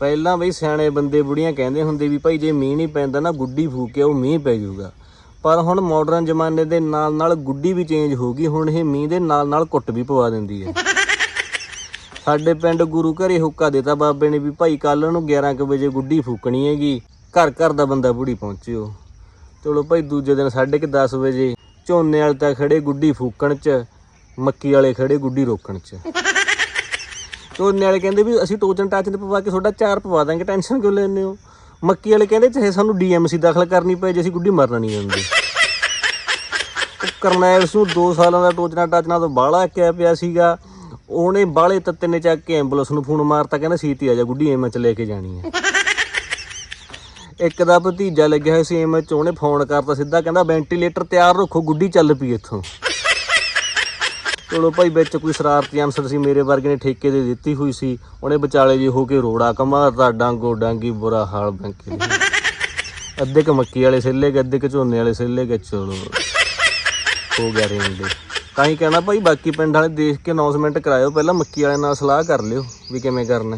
ਪਹਿਲਾਂ ਬਈ ਸਿਆਣੇ ਬੰਦੇ ਬੁੜੀਆਂ ਕਹਿੰਦੇ ਹੁੰਦੇ ਵੀ ਭਾਈ ਜੇ ਮੀਂਹ ਨਹੀਂ ਪੈਂਦਾ ਨਾ ਗੁੱਡੀ ਫੂਕ ਕੇ ਉਹ ਮੀਂਹ ਪੈ ਜਾਊਗਾ। ਪਰ ਹੁਣ ਮਾਡਰਨ ਜ਼ਮਾਨੇ ਦੇ ਨਾਲ ਨਾਲ ਗੁੱਡੀ ਵੀ ਚੇਂਜ ਹੋ ਗਈ, ਹੁਣ ਇਹ ਮੀਂਹ ਦੇ ਨਾਲ ਨਾਲ ਕੁੱਟ ਵੀ ਪਵਾ ਦਿੰਦੀ ਹੈ। ਸਾਡੇ ਪਿੰਡ ਗੁਰੂ ਘਰੇ ਹੁੱਕਾ ਦਿੱਤਾ ਬਾਬੇ ਨੇ ਵੀ ਭਾਈ ਕੱਲ ਨੂੰ 11 ਕੁ ਵਜੇ ਗੁੱਡੀ ਫੂਕਣੀ ਹੈਗੀ, ਘਰ ਘਰ ਦਾ ਬੰਦਾ ਬੁੜੀ ਪਹੁੰਚਿਓ। ਚਲੋ ਭਾਈ ਦੂਜੇ ਦਿਨ 10:30 ਵਜੇ ਝੋਨੇ ਵਾਲੇ ਤਾਂ ਖੜੇ ਗੁੱਡੀ ਫੂਕਣ ਚ, ਮੱਕੀ ਵਾਲੇ ਖੜੇ ਗੁੱਡੀ ਰੋਕਣ ਚ। ਝੋਨੇ ਵਾਲੇ ਕਹਿੰਦੇ ਵੀ ਅਸੀਂ ਟੋਚਨ ਟਾਚਨ ਤੇ ਪਵਾ ਕੇ ਤੁਹਾਡਾ ਚਾਰ ਪਵਾ ਦਾਂਗੇ ਟੈਨਸ਼ਨ ਕਿਉਂ ਲੈਂਦੇ ਹੋ? ਮੱਕੀ ਵਾਲੇ ਕਹਿੰਦੇ ਚਾਹੇ ਸਾਨੂੰ ਡੀਐਮਸੀ ਦਾਖਲ ਕਰਨੀ ਪਏ, ਜੇ ਅਸੀਂ ਗੁੱਡੀ ਮਰਨਾ ਨਹੀਂ ਜਾਂਦੇ ਕਰਨੈਲ ਨੂੰ 2 ਸਾਲਾਂ ਦਾ ਟੋਚਨਾ ਟਾਚਨਾ ਤੋਂ ਬਾਹਲਾ ਕਿਆ ਪਿਆ ਸੀਗਾ। ਉਹਨੇ ਬਾਹਲੇ ਤੱਤੇ ਨੇ ਚੱਕ ਕੇ ਐਂਬੂਲੈਂਸ ਨੂੰ ਫੋਨ ਮਾਰਤਾ, ਕਹਿੰਦਾ ਸੀਤੀ ਆ ਜਾ ਗੁੱਡੀ ਐਮਐਚ ਲੈ ਕੇ ਜਾਣੀ ਹੈ ਇੱਕ ਦਾ ਭਤੀਜਾ ਲੱਗਿਆ ਹੋਇਆ ਸੀ ਐਮਐਚ ਉਹਨੇ ਫੋਨ ਕਰਤਾ ਸਿੱਧਾ, ਕਹਿੰਦਾ ਵੈਂਟੀਲੇਟਰ ਤਿਆਰ ਰੱਖੋ, ਗੁੱਡੀ ਚੱਲ ਪਈ ਇੱਥੋਂ। ਚਲੋ ਭਾਈ ਵਿੱਚ ਕੋਈ ਸ਼ਰਾਰਤੀ ਅਨਸਰ ਸੀ, ਮੇਰੇ ਵਰਗੇ ਨੇ ਠੇਕੇ ਦੇ ਦਿੱਤੀ ਹੋਈ ਸੀ। ਉਹਨੇ ਵਿਚਾਲੇ ਜੀ ਹੋ ਕੇ ਰੋੜਾ ਕਮਾਤਾ ਡਾਂਗੋ ਡਾਂਗੀ, ਬੁਰਾ ਹਾਲ ਬੈਂਕੇ ਅੱਧੇ ਕ ਮੱਕੀ ਵਾਲੇ ਸਿੱਲੇ ਗਏ, ਅੱਧੇ ਕ ਝੋਨੇ ਵਾਲੇ ਸਿੱਲੇ ਗਏ, ਚਲੋ। ਹੋ ਗਿਆ ਰੇਂਜ ਤਾਂ ਹੀ ਕਹਿਣਾ ਭਾਈ, ਬਾਕੀ ਪਿੰਡ ਵਾਲੇ ਦੇਖ ਕੇ ਅਨਾਉਂਸਮੈਂਟ ਕਰਾਇਓ, ਪਹਿਲਾਂ ਮੱਕੀ ਵਾਲੇ ਨਾਲ ਸਲਾਹ ਕਰ ਲਿਓ ਵੀ ਕਿਵੇਂ ਕਰਨਾ